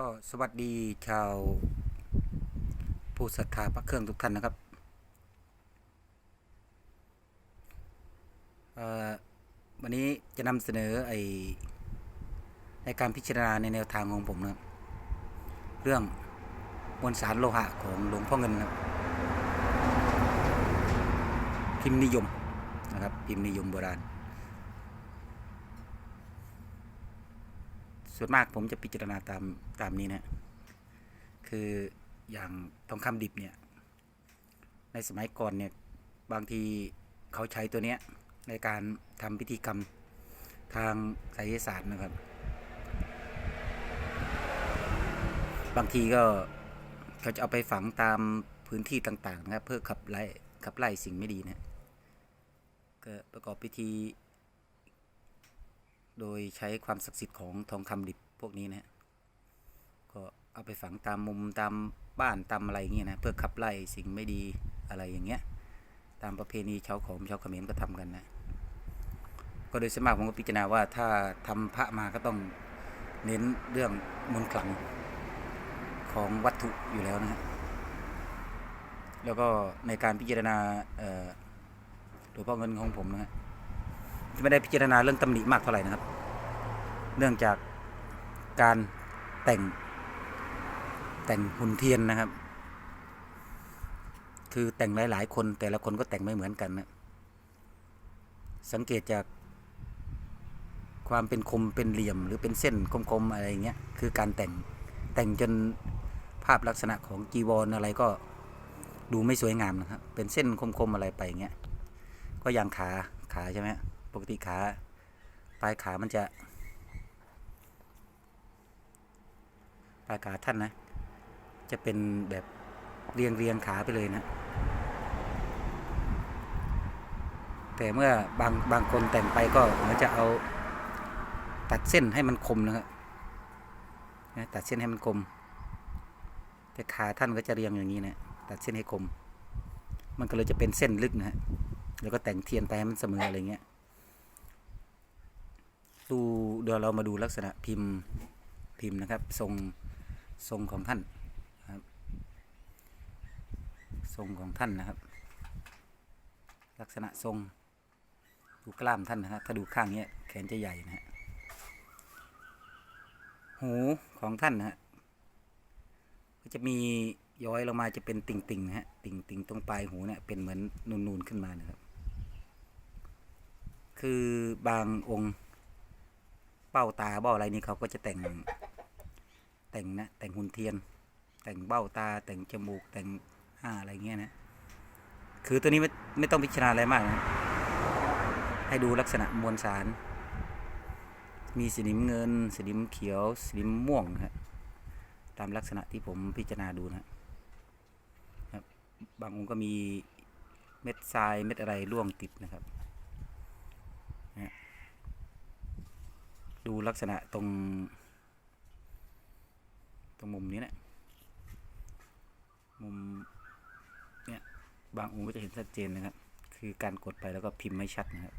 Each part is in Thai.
ก็สวัสดีชาวผู้ศรัทธาพระเครื่องทุกท่านนะครับเอ่อวันนี้จะนำเสนอไอในการพิจารณาในแนวทางของผมนะครับ เรื่องมวลสารโลหะของหลวงพ่อเงินนะครับพิมพ์นิยมนะครับ พิมพ์นิยมโบราณ ส่วนมากผมจะพิจารณาตามตามนี้นะ คืออย่างทองคำดิบเนี่ย ในสมัยก่อนเนี่ย บางทีเขาใช้ตัวเนี้ยในการทำพิธีกรรมทางไสยศาสตร์นะครับ บางทีก็เขาจะเอาไปฝังตามพื้นที่ต่างๆนะครับ เพื่อขับไล่ขับไล่สิ่งไม่ดีนะก็ประกอบพิธี โดยใช้ความศักดิ์สิทธิ์ของทองคำดิบพวกนี้นะ ก็เอาไปฝังตามมุมตามบ้านตามอะไรเงี้ยนะเพื่อขับไล่สิ่งไม่ดีอะไรอย่างเงี้ย ตามประเพณีชาวขอมชาวเขมรก็ทำกันนะ ก็โดยสวนมากผมก็พิจารณาว่าถ้าทำพระมาก็ต้องเน้นเรื่องมนต์ขลังของวัตถุอยู่แล้วนะฮะแล้วก็ในการพิจารณาเอ่อหลวงพ่อเงินของผมนะฮะ ไม่ได้พิจารณาเรื่องตำหนิมากเท่าไหร่นะครับ เนื่องจากการแต่งแต่งหุ่นเทียนนะครับ คือแต่งหลาย ๆ คนแต่ละคนก็แต่งไม่เหมือนกันนะสังเกตจากความเป็นคมเป็นเหลี่ยมหรือเป็นเส้นคม ๆ อะไรเงี้ยคือการแต่งแต่งจนภาพลักษณะของจีวรออะไรก็ดูไม่สวยงามนะครับ เป็นเส้นคม ๆ อะไรไปเงี้ยก็อย่างขาขาใช่ไหม ปกติขาปลายขามันจะปลายขาท่านนะ จะเป็นแบบเรียงเรียงขาไปเลยนะ แต่เมื่อบางบางคนแต่งไปก็เหมือนจะเอาตัดเส้นให้มันคมนะครับตัดเส้นให้มันคม แต่ขาท่านก็จะเรียงอย่างนี้นะตัดเส้นให้คม มันก็เลยจะเป็นเส้นลึกนะฮะแล้วก็แต่งเทียนไปให้มันเสมออะไรเงี้ย ดูเดี๋ยวเรามาดูลักษณะพิมพ์พิมพ์นะครับ ทรงทรงของท่านนะครับทรงของท่านนะครับ ลักษณะทรงดูกล้ามท่านนะครับถ้าดูข้างเนี้ยแขนจะใหญ่นะฮะหูของท่านนะฮะก็จะมีย้อยลงมาจะเป็นติ่งติ่งๆนะฮะติ่งติ่งๆตรงปลายหูเนี่ยเป็นเหมือนนูนๆขึ้นมานะครับ คือบางองค์ เป้าตาเบ้าอะไรนี่เขาก็จะแต่ง แต่งนะแต่งหุ่นเทียน แต่งเบ้าตา แต่งจมูกแต่งห้าอะไรเงี้ยนะ คือตัวนี้ไม่ไม่ต้องพิจารณาอะไรมากนะให้ดูลักษณะมวลสาร มีสีน้ำเงินสีน้ำเขียวสีน้ำม่วงนะฮะตามลักษณะที่ผมพิจารณาดูนะครับ บางองค์ก็มีเม็ดทรายเม็ดอะไรร่วงติดนะครับ ดูลักษณะตรง ตรงมุมนี้นะมุมเนี่ยบางองค์ก็จะเห็นชัดเจนนะครับ คือการกดไปแล้วก็พิมพ์ไม่ชัดนะครับ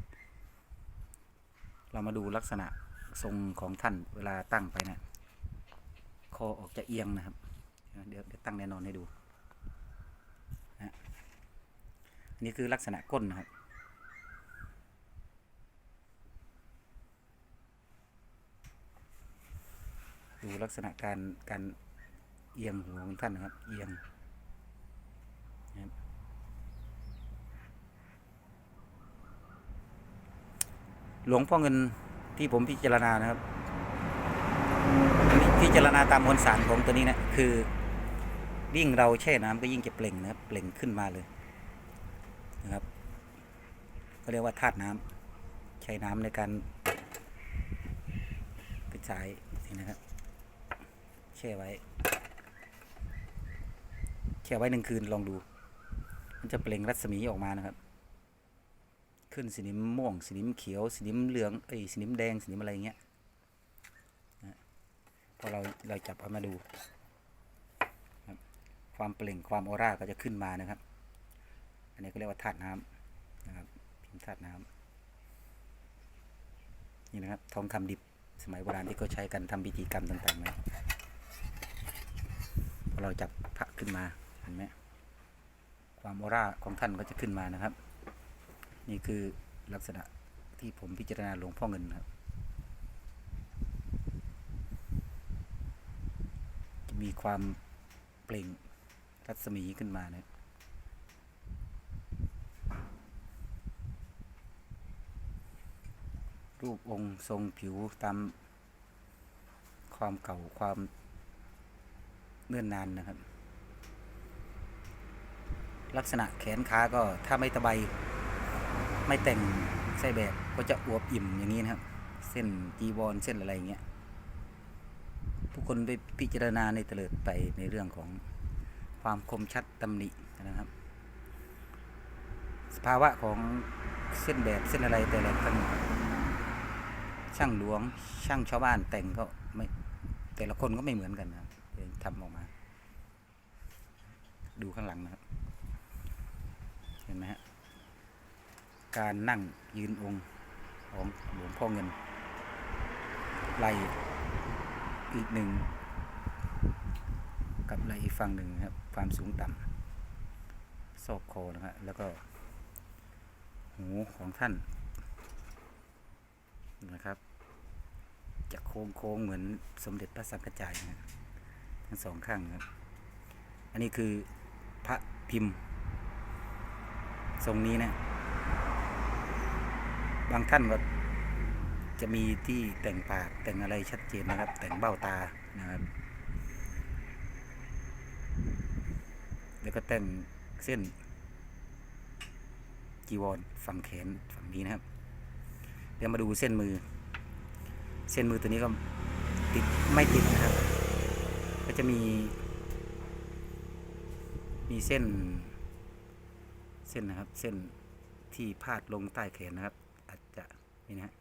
เรามาดูลักษณะทรงของท่านเวลาตั้งไปนะคอออกจะเอียงนะครับ เดี๋ยวเดี๋ยวตั้งแน่นอนให้ดูนะอันนี้คือลักษณะก้นนะครับ ลักษณะการการเอียงหัวของท่านนะครับ เอียงนะครับหลวงพ่อเงินที่ผมพิจารณานะครับ พิจารณาตามมวลสารของตัวนี้นะคือยิ่งเราแช่น้ำก็ยิ่งจะเปล่งนะครับ เปล่งขึ้นมาเลยนะครับก็เรียกว่าธาตุน้ำใช้น้ำในการเป็นสายนะครับ แช่ไว้ แช่ไว้หนึ่งคืนลองดู มันจะเปล่งรัศมีออกมานะครับ ขึ้นสีนิ้มม่วงสีนิ้มเขียวสีนิ้มเหลืองเอ้ยสีนิ้มแดงสีนิ้มอะไรเงี้ยพอเราเราจับเอามาดู ความเปล่งความออร่าก็จะขึ้นมานะครับ อันนี้ก็เรียกว่าธาตุน้ำนะครับพิมพ์ธาตุน้ำนี่นะครับทองคำดิบสมัยโบราณที่เขาใช้กันทำพิธีกรรมต่างๆนะ เราจับพระขึ้นมาเห็นไหมความออร่าของท่านก็จะขึ้นมานะครับ นี่คือลักษณะที่ผมพิจารณาหลวงพ่อเงินครับ จะมีความเปล่งรัศมีขึ้นมานะรูปองค์ทรงผิวตามความเก่าความ เนื่อนนานนะครับ ลักษณะแขนขาก็ถ้าไม่ตะไบไม่แต่งไส้แบบก็จะอวบอิ่มอย่างนี้นะครับ เส้นจีวรเส้นอะไรอย่างเงี้ยผู้คนไปพิจารณาในเตลิดไปในเรื่องของความคมชัดตำหนินะครับ สภาวะของเส้นแบบเส้นอะไรแต่ละท่านช่างหลวงช่างชาวบ้านแต่งก็ไม่แต่ละคนก็ไม่เหมือนกันนะ ทำออกมา ดูข้างหลังนะครับ เห็นไหมฮะ การนั่งยืนองค์ของหลวงพ่อเงินไหลอีกหนึ่ง กับไหลอีกฝั่งหนึ่งครับ ความสูงต่ำซอกคอนะครับแล้วก็ หูของท่านนะครับจะโค้งโค้งๆเหมือนสมเด็จพระสังฆจายนะ ทั้งสองข้างครับ อันนี้คือพระพิมพ์ ทรงนี้นะ บางท่านก็จะมีที่แต่งปากแต่งอะไรชัดเจนนะครับ แต่งเบ้าตานะครับ แล้วก็แต่งเส้นจีวรฝั่งแขนฝั่งนี้นะครับ เดี๋ยวมาดูเส้นมือ เส้นมือตัวนี้ก็ติดไม่ติดนะครับ จะมี มีเส้น เส้นนะครับ เส้นที่พาดลงใต้แขนนะครับ อาจจะนี่นะฮะ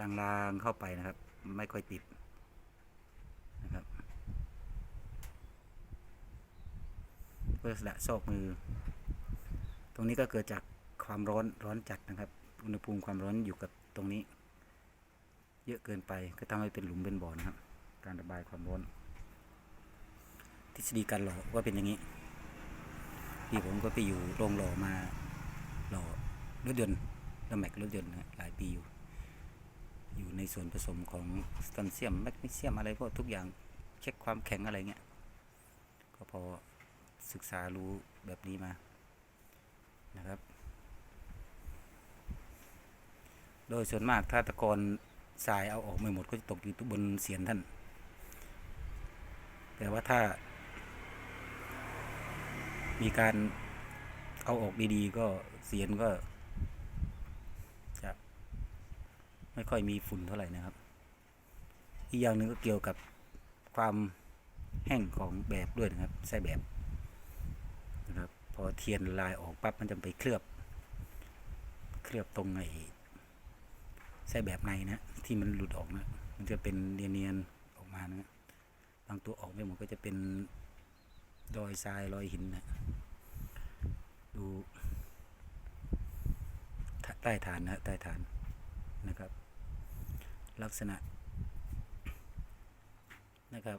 ลางๆเข้าไปนะครับ ไม่ค่อยติดนะครับลักษณะซอกมือ ตรงนี้ก็เกิดจากความร้อนร้อนจัดนะครับ อุณหภูมิความร้อนอยู่กับตรงนี้ เยอะเกินไปก็ทำให้เป็นหลุมเป็นบ่อนะครับ การระบายความร้อน ทฤษฎีการหล่อว่าเป็นอย่างนี้ที่ผมก็ไปอยู่โรงหล่อมาหล่อรถยนต์ดแม็กรถยนต์นหลายปีอยู่ อยู่ในส่วนผสมของสแตนเซียมแมกนีเซียมอะไรพวกทุกอย่างเช็คความแข็งอะไรเงี้ยก็พอศึกษารู้แบบนี้มานะครับ โดยส่วนมากถ้าตะกอนทรายเอาออกไม่หมดก็จะตกอยู่บนเสียนท่าน แต่ว่าถ้า มีการเอาออกดีๆ ก็เสียนก็ จะ ไม่ค่อยมีฝุ่นเท่าไหร่นะครับ อีกอย่างหนึ่งก็เกี่ยวกับความแห้งของแบบด้วยนะครับไส้แบบนะครับ พอเทียนลายออกปั๊บมันจะไปเคลือบ เคลือบตรงไอ้ไส้แบบในนะที่มันหลุดออกนะมันจะเป็นเนียนๆออกมานะบางตัวออกไม่หมดก็จะเป็น รอยทรายรอยหินนะดูใต้ฐานนะใต้ฐานนะครับ ลักษณะนะครับ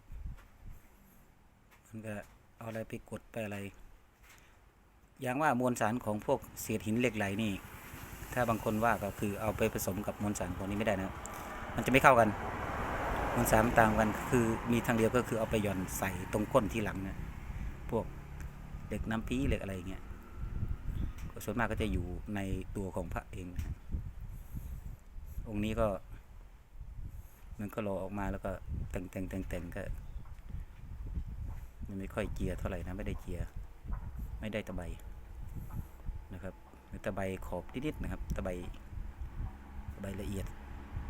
มันก็เอาอะไรไปกดไปอะไร อย่างว่ามวลสารของพวกเศษหินเหล็กไหลนี่ ถ้าบางคนว่าก็คือเอาไปผสมกับมวลสารพวกนี้ไม่ได้นะ มันจะไม่เข้ากันมวลสารต่างกันคือมีทางเดียวก็คือเอาไปหย่อนใส่ตรงก้นที่หลังนะ พวกเหล็กน้ำพีเหล็กอะไรอย่างเงี้ยส่วนมากก็จะอยู่ในตัวของพระเองนะองค์นี้ก็ มันก็รอออกมาแล้วก็แต่งแต่งแต่งแต่งก็ มันไม่ค่อยเจียร์เท่าไหร่นะ ไม่ได้เจียร์ไม่ได้ตะไบนะครับตะไบขอบนิดๆนะครับ ตะไบตะไบละเอียด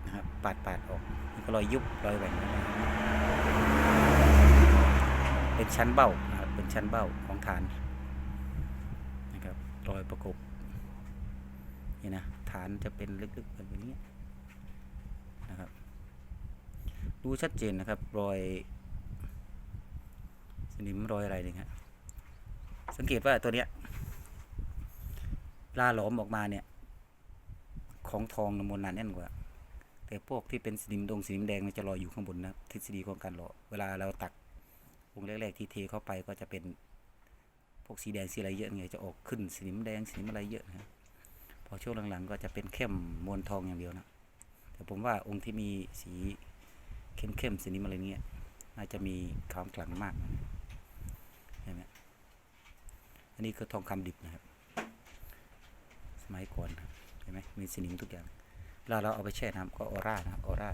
นะครับปาดปาดออกมันก็รอยยุบรอยแหว่งเป็นชั้นเบ้านะ ชั้นเบ้าของฐานนะครับรอยประกบนี่นะฐานจะเป็นลึกๆแบบนี้นะครับ ดูชัดเจนนะครับรอยสนิมรอยอะไรเนี่ยสังเกตว่าตัวเนี้ยลาหลอมออกมาเนี่ย ของทองนมนต์หนาแน่นกว่า แต่พวกที่เป็นสนิมดงสนิมแดงมันจะลอยอยู่ข้างบนนะทฤษฎีของการหล่อเวลาเราตัก องค์แรกๆที่เทเข้าไปก็จะเป็นพวกสีแดงสีอะไรเยอะไงจะออกขึ้นสีนิมแดงสนิมอะไรเยอะนะครับพอช่วงหลังๆ ก็จะเป็นเข้มมวลทองอย่างเดียวนะแต่ผมว่าองค์ที่มีสีเข้มๆสีนิมอะไรเงี้ยน่าจะมีความขลังมากนะเห็นไหมอันนี้คือทองคำดิบนะครับ สมัยก่อนครับเห็นไหมมีสนิมทุกอย่างเวลาเราเอาไปแช่น้ำก็ออร่านะออร่า